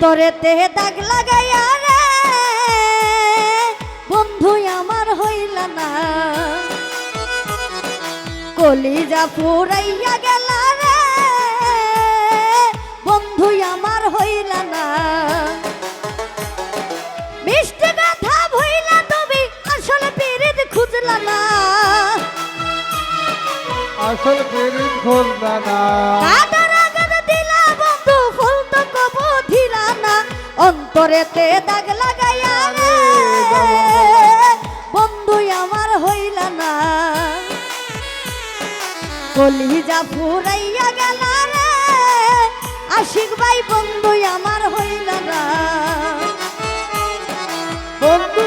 অন্তরেতে দাগ লাগাইয়া রে বন্ধু আমার হইল না। কলিজা পুরাইয়া গেল রে বন্ধু আমার হইল না। মিষ্টি কথা ভইলা তুমি আসলে পিরিত খুঁজলা না। আসল প্রেরিত খুলনা না। অন্তরেতে দাগ লাগাইয়া বন্ধু আমার হইল না। কলিজা ফুরাইয়া গেল রে। আশিক ভাই বন্ধু আমার হইল না। বন্ধু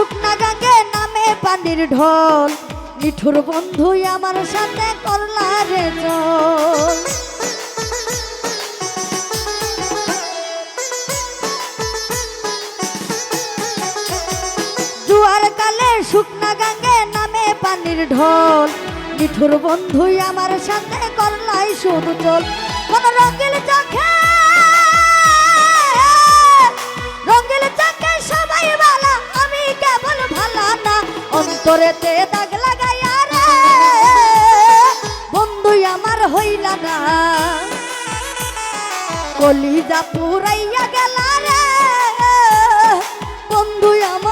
শুকনা গাঙ্গে নামে পানির ঢল। মিঠুর বন্ধু আমার সাথে করলা রে জল জুয়ার কালে শুকনা গাঙ্গে নামে পানির ঢল। মিঠুর বন্ধু আমার সাথে করলাই শুধু চল। কোন রঙিল অন্তরেতে দাগ লাগাইয়া রে বন্ধু আমার হইলা না। কলিজা পুরাইয়া গেল রে বন্ধু আমার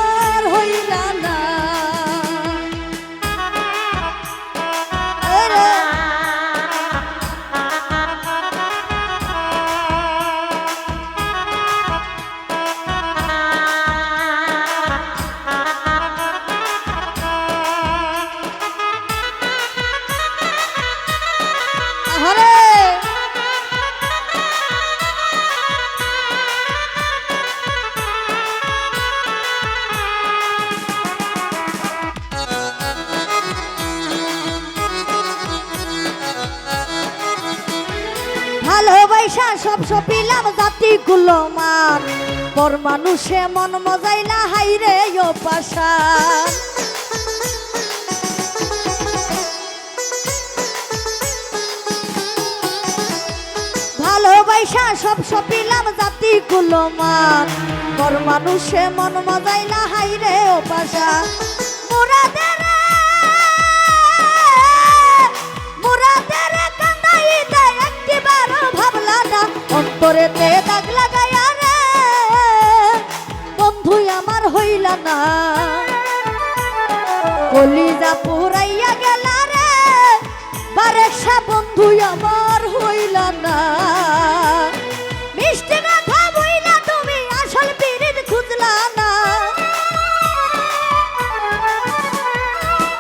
ভালোবাসা সব সপিলাম জাতি গুলো মান পর মানুষে মন মজাইলা হাইরে ও পাশা। সব সপিলাম জাতি গুলো মান পর মানুষে মন মজাইলা হাইরে ও পাশা। মুরাদের মুরাদের অন্তরেতে দাগ লাগাইয়া রে বন্ধু আমার হইলা না। কলিজা পুরাইয়া গেল রে বারেকশা বন্ধু আমার হইলা না। মিষ্টি তুমি আসল পিরিত না।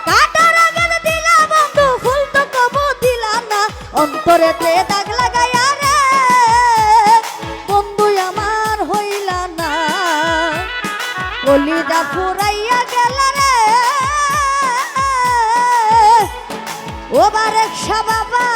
কাটার না। অন্তরেতে দাগ ফুরাইয়া গেল রে। ওবার বারেকশা বাবা